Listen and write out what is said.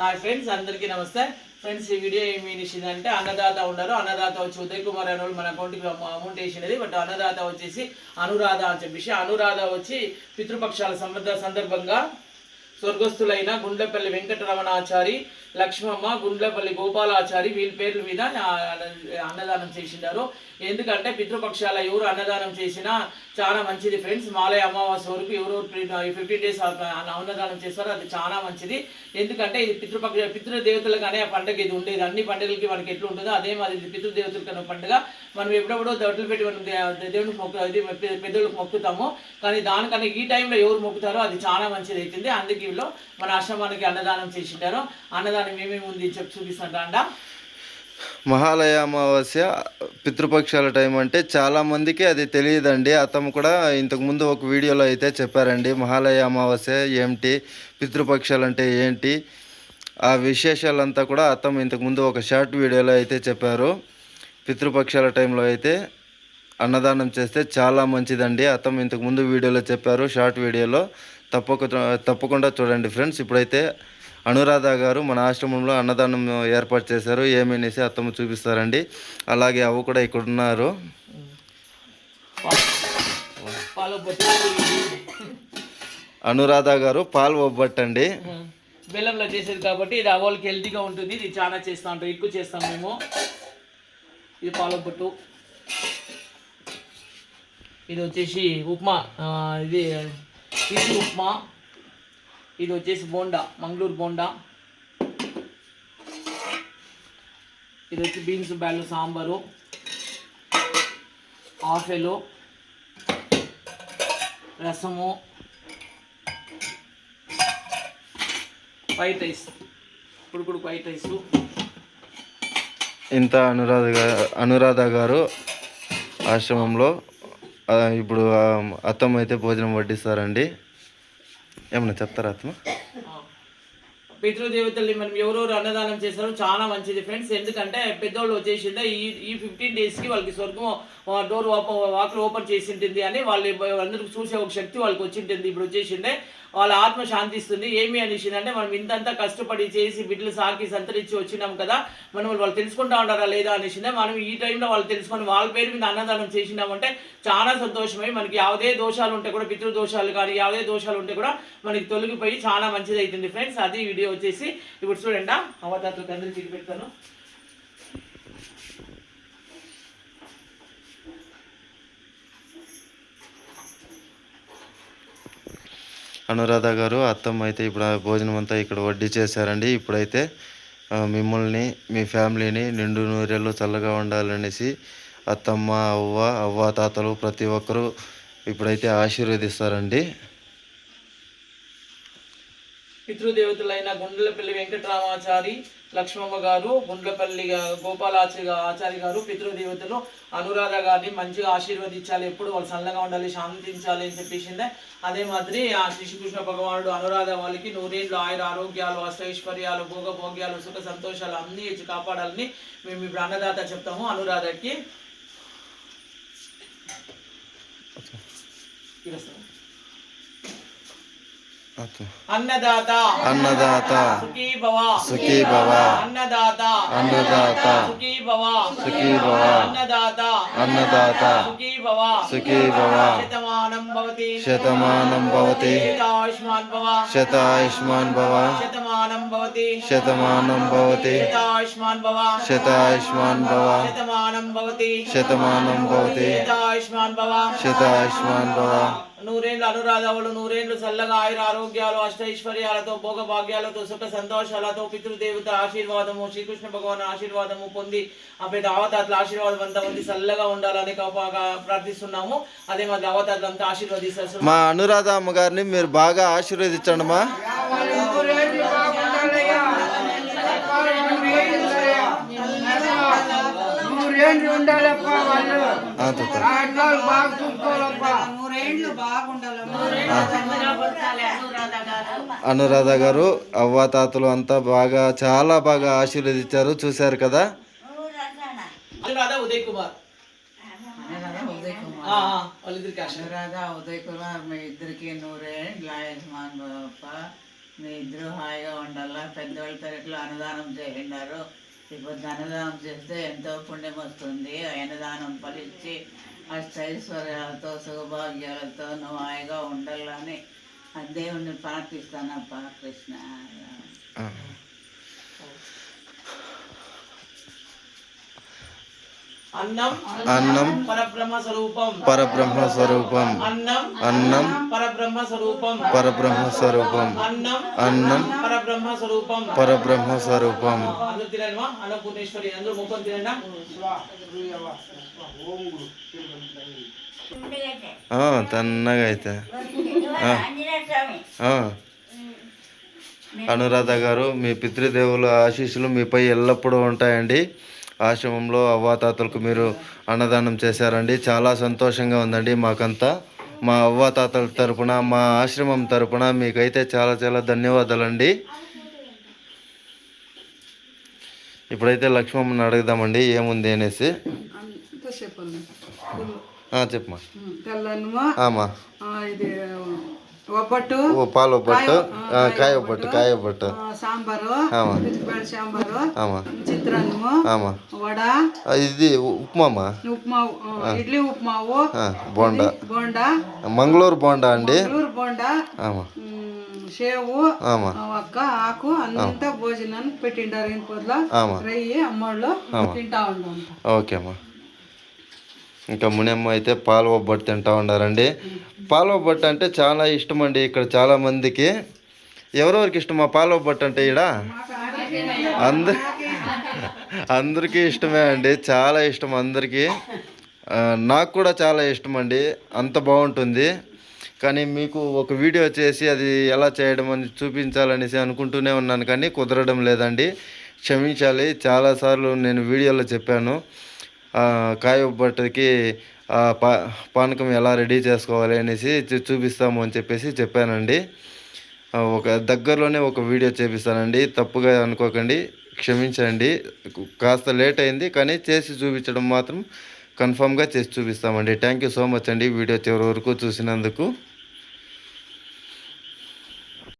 Hi friends అందరికీ నమస్తే. Friends ఈ వీడియో ఏమి అంటే అన్నదాత ఉన్నారు. అన్నదాత వచ్చి ఉదయ్ కుమార్ అనే వాళ్ళు మన అకౌంట్కి అమౌంట్ వేసినది బట్ అన్నదాత వచ్చేసి అనురాధ అని చెప్పేసి అనురాధ వచ్చి పితృపక్షాల సంబంధ సందర్భంగా స్వర్గస్థులైన గుండెపల్లి వెంకటరమణాచారి లక్ష్మమ్మ గుండ్లపల్లి గోపాలాచారి వీళ్ళ పేర్ల మీద అన్నదానం చేసిండారు. ఎందుకంటే పితృపక్షాల ఎవరు అన్నదానం చేసినా చాలా మంచిది ఫ్రెండ్స్ మాలయ అమావాస్య వరకు ఎవరు ఫిఫ్టీన్ డేస్ అన్నదానం చేస్తారో. అది చాలా మంచిది. ఎందుకంటే ఇది పితృపక్ష పితృదేవతలుగానే ఆ పండుగ ఇది ఉండేది. అన్ని పండుగలకి మనకి ఎట్లా ఉంటుందో అదే మాది ఇది పితృదేవతలకన్నా పండుగ. మనం ఎప్పుడెప్పుడో దొడ్లు పెట్టి మనం దే- దేవునికి మొక్కు ఇది పెద్దలకు మొక్కుతాము. కానీ దానికన్నా ఈ టైంలో ఎవరు మొక్కుతారో అది చాలా మంచిది అవుతుంది అందుకే వీళ్ళు మన ఆశ్రమానికి అన్నదానం చేసింటారు అన్నదానం ఏమేమి ఉంది చెప్పి చూపిస్తాంట మహాలయ అమావాస్య పితృపక్షాల టైం అంటే చాలామందికి అది తెలియదండి. అతను కూడా ఇంతకుముందు ఒక వీడియోలో అయితే చెప్పారండి మహాలయ అమావాస్య ఏమిటి పితృపక్షాలు అంటే ఏంటి ఆ విశేషాలంతా కూడా అతను ఇంతకుముందు ఒక షార్ట్ వీడియోలో అయితే చెప్పారు. పితృపక్షాల టైంలో అయితే అన్నదానం చేస్తే చాలా మంచిదండి. అతను ఇంతకుముందు వీడియోలో చెప్పారు షార్ట్ వీడియోలో. తప్పక తప్పకుండా చూడండి ఫ్రెండ్స్. ఇప్పుడైతే అనురాధ గారు మన ఆశ్రమంలో అన్నదానం ఏర్పాటు చేశారు. ఏమనేసి అత్తమ్మ చూపిస్తారండి. అలాగే అవ్వ కూడా ఇక్కడ ఉన్నారు అనురాధ గారు పాలు ఒబ్బట్టండి బెల్లంలో చేసేది కాబట్టి ఇది అవ్వలకి హెల్తీగా ఉంటుంది. ఇది చాలా చేస్తూ ఉంటాం. ఎక్కువ చేస్తాం మేము. ఇది పాలొబ్బట్టు ఇది వచ్చేసి ఉప్మా. ఇది ఇది ఉప్మా. ఇది వచ్చేసి బోండా మంగళూరు బోండా. ఇది వచ్చి బీన్స్ బ్యాలు సాంబారు. ఆఫెలు రసము. వైట్ రైస్ ఇప్పుడు వైట్ రైస్ ఇంత అనురాధ గారు అనురాధ గారు ఆశ్రమంలో ఇప్పుడు అత్తమ్మ అయితే భోజనం వడ్డిస్తారండి. એમને જતા રાતમાં పితృదేవతల్ని మనం ఎవరెవరు అన్నదానం చేస్తారో చాలా మంచిది ఫ్రెండ్స్ ఎందుకంటే పెద్దోళ్ళు వచ్చేసిందే ఈ ఈ ఫిఫ్టీన్ డేస్కి వాళ్ళకి స్వర్గం డోర్ ఓపెన్ వాకిల్ ఓపెన్ చేసి ఉంటుంది అని వాళ్ళు అందరికి చూసే ఒక శక్తి వాళ్ళకి వచ్చింటుంది ఇప్పుడు వచ్చేసిందే వాళ్ళ ఆత్మ శాంతిస్తుంది ఏమి అనేసిందంటే మనం ఇంతంతా కష్టపడి చేసి బిడ్డలు సాకి సంతరించి వచ్చినాం కదా మనం వాళ్ళు తెలుసుకుంటా ఉంటారా లేదా అనేసిందే మనం ఈ టైంలో వాళ్ళు తెలుసుకొని వాళ్ళ పేరు మీద అన్నదానం చేసినామంటే చాలా సంతోషమై మనకి ಯಾವುದೇ దోషాలు ఉంటే కూడా పితృ దోషాలు కానీ ಯಾವುದೇ దోషాలు ఉంటే కూడా మనకి తొలగిపోయి చాలా మంచిది అవుతుంది ఫ్రెండ్స్ అది వీడియో వచ్చేసి ఇప్పుడు చూడండి అవతాతలకు అందరూ చిక్కి పెడతాను. అనురాధ గారు అత్తమ్మ అయితే ఇప్పుడు భోజనం అంతా ఇక్కడ వడ్డీ చేశారండి. ఇప్పుడైతే మిమ్మల్ని మీ ఫ్యామిలీని నిండు నూరేళ్ళు చల్లగా ఉండాలనేసి అత్తమ్మ అవ్వ అవ్వ తాతలు ప్రతి ఒక్కరూ ఇప్పుడైతే ఆశీర్వదిస్తారండి. పితృదేవతలైన గుండ్లపల్లి వెంకటరామాచారి లక్ష్మమ్మ గారు గుండ్లపల్లి గోపాలాచారి ఆచారి గారు పితృదేవతలు. అనురాధ గారిని మంచిగా ఆశీర్వదించాలి. ఎప్పుడు వాళ్ళు చల్లగా ఉండాలి శాంతించాలి అని చెప్పేసిందే. అదే మాదిరి ఆ శ్రీకృష్ణ భగవానుడు అనురాధ వాళ్ళకి నూరేళ్ళు ఆయుర ఆరోగ్యాలు అష్టైశ్వర్యాలు భోగభోగ్యాలు సుఖ సంతోషాలు అన్నీ ఇచ్చి కాపాడాలని మేము ఇప్పుడు అన్నదాత చెప్తాము అనురాధకి. ఇవ్వస్తాము. అన్నదాత. అన్నదాత. సుఖీ భవ సుఖీ భవ అన్నదాత. అన్నదాత. సుఖీ భవ సుఖీ భవ అన్నదాత. అన్నదాత. సుఖీ భవ సుఖీ భవ శతమానం భవతి. శతమానం భవతి. శతాయుష్మాన్ భవ. శతాయుష్మాన్ భవ. శతమానం భవతి. శతమానం భవతి. శతాయుష్మాన్ భవ. శతాయుష్మాన్ భవ. శతమానం భవతి. శతమానం భవతి. శతాయుష్మాన్ భవ. శతాయుష్మాన్ భవ. నూరేండ్లు అనురాధవులు నూరేండ్లు చల్లగా ఆయుర ఆరోగ్యాలు అష్టైశ్వర్యాలతో భోగభాగ్యాలతో సుఖ సంతోషాలతో పితృదేవత ఆశీర్వాదము శ్రీకృష్ణ భగవాన్ ఆశీర్వాదము పొంది పెద్ద అవతాతల ఆశీర్వాదం అంతా మంది చల్లగా ఉండాలని ప్రార్థిస్తున్నాము. అదే మాది అవతాతలు అంతా ఆశీర్వదిస్తారు. మా అనురాధ అమ్మగారిని మీరు బాగా ఆశీర్వదించండి మా. ఉండాలప్ప వాళ్ళు. అట్లా బాగా చూసుకోవాలప్ప. అనురాధ గారు అవ్వ తాతలు అంతా బాగా చాలా బాగా ఆశీర్వదించారు. చూశారు కదా? అనురాధ ఉదయ్ కుమార్. ఉదయ్ మీ ఇద్దరికి నూరే లాయస్మాన్ బాబప్ప మీ ఇద్దరు హాయిగా ఉండాలా? పెద్దవాళ్ళ పెరట్లో అన్నదానం చేసినారు ఇప్పుడు ధనదానం చేస్తే ఎంతో పుణ్యం వస్తుంది. ఆ అన్నదానం ఫలించి అష్టైశ్వర్యాలతో శుభభాగ్యాలతో నువ్వు హాయిగా ఉండాలని ఆ దేవుణ్ణి ప్రార్థిస్తానప్ప కృష్ణ. అన్నం అన్నం పరబ్రహ్మ స్వరూపం పరబ్రహ్మ స్వరూపం అన్నం అన్నం పరబ్రహ్మ స్వరూపం పరబ్రహ్మ స్వరూపం అన్నం అన్నం పరబ్రహ్మ స్వరూపం పరబ్రహ్మ స్వరూపం అందరూ తినండి అన్నపూర్ణేశ్వరి అందరూ ముఖం తినండి ఆ, తన్నగా అయితే. ఆ. ఆ. అనురాధ గారు మీ పితృదేవుల ఆశీస్సులు మీపై ఎల్లప్పుడూ ఉంటాయండి. ఆశ్రమంలో అవ్వాతాతలకు మీరు అన్నదానం చేశారండి. చాలా సంతోషంగా ఉందండి మాకంతా. మా అవ్వాతాతల తరపున మా ఆశ్రమం తరపున మీకైతే చాలా చాలా ధన్యవాదాలండి. ఇప్పుడైతే లక్ష్మమ్మని అడుగుదామండి ఏముంది అనేసి. చెప్పమ్మా. తెల్లనుమా ఇది ఆ, సాంబారు ఆమా పిచ్చిపేడ సాంబారు ఆమా చిత్రాన్నము ఆమా వడ ఇది ఉప్మామా ఉప్మా ఆ, ఇడ్లీ ఉప్మావు బోండా బోండా మంగళూరు బోండా అండి మంగళూరు బోండా ఆ, ఒక్క ఆకు అంతా భోజనానికి పెట్టిండారు ఆమా రయ్యి అమ్మోళ్ళు తింటా ఉంటాం ఓకే అమ్మా ఇంకా మునమ్మ అయితే పాలవ ఒబ్బట్టు తింటూ ఉండారండి పాలవ ఒబ్బట్టు అంటే చాలా ఇష్టం అండి ఇక్కడ చాలామందికి ఎవరెవరికి ఇష్టమా పాలవ ఒబ్బట్టు అంటే ఈడ? అందరు అందరికీ ఇష్టమే అండి చాలా ఇష్టం అందరికీ. నాకు కూడా చాలా ఇష్టం అండి అంత బాగుంటుంది. కానీ మీకు ఒక వీడియో చేసి అది ఎలా చేయడం అని చూపించాలనేసి అనుకుంటూనే ఉన్నాను కానీ కుదరడం లేదండి. క్షమించాలి చాలాసార్లు నేను వీడియోలో చెప్పాను. కాయబట్టకి కాయ పా పానకం ఎలా రెడీ చేసుకోవాలి అనేసి చూపిస్తాము అని చెప్పేసి చెప్పానండి. ఒక దగ్గరలోనే ఒక వీడియో చేపిస్తానండి. తప్పుగా అనుకోకండి క్షమించండి. కాస్త లేట్ అయింది కానీ చేసి చూపించడం మాత్రం కన్ఫామ్గా చేసి చూపిస్తామండి. థ్యాంక్ యూ సో మచ్ అండి వీడియో చివరి వరకు చూసినందుకు.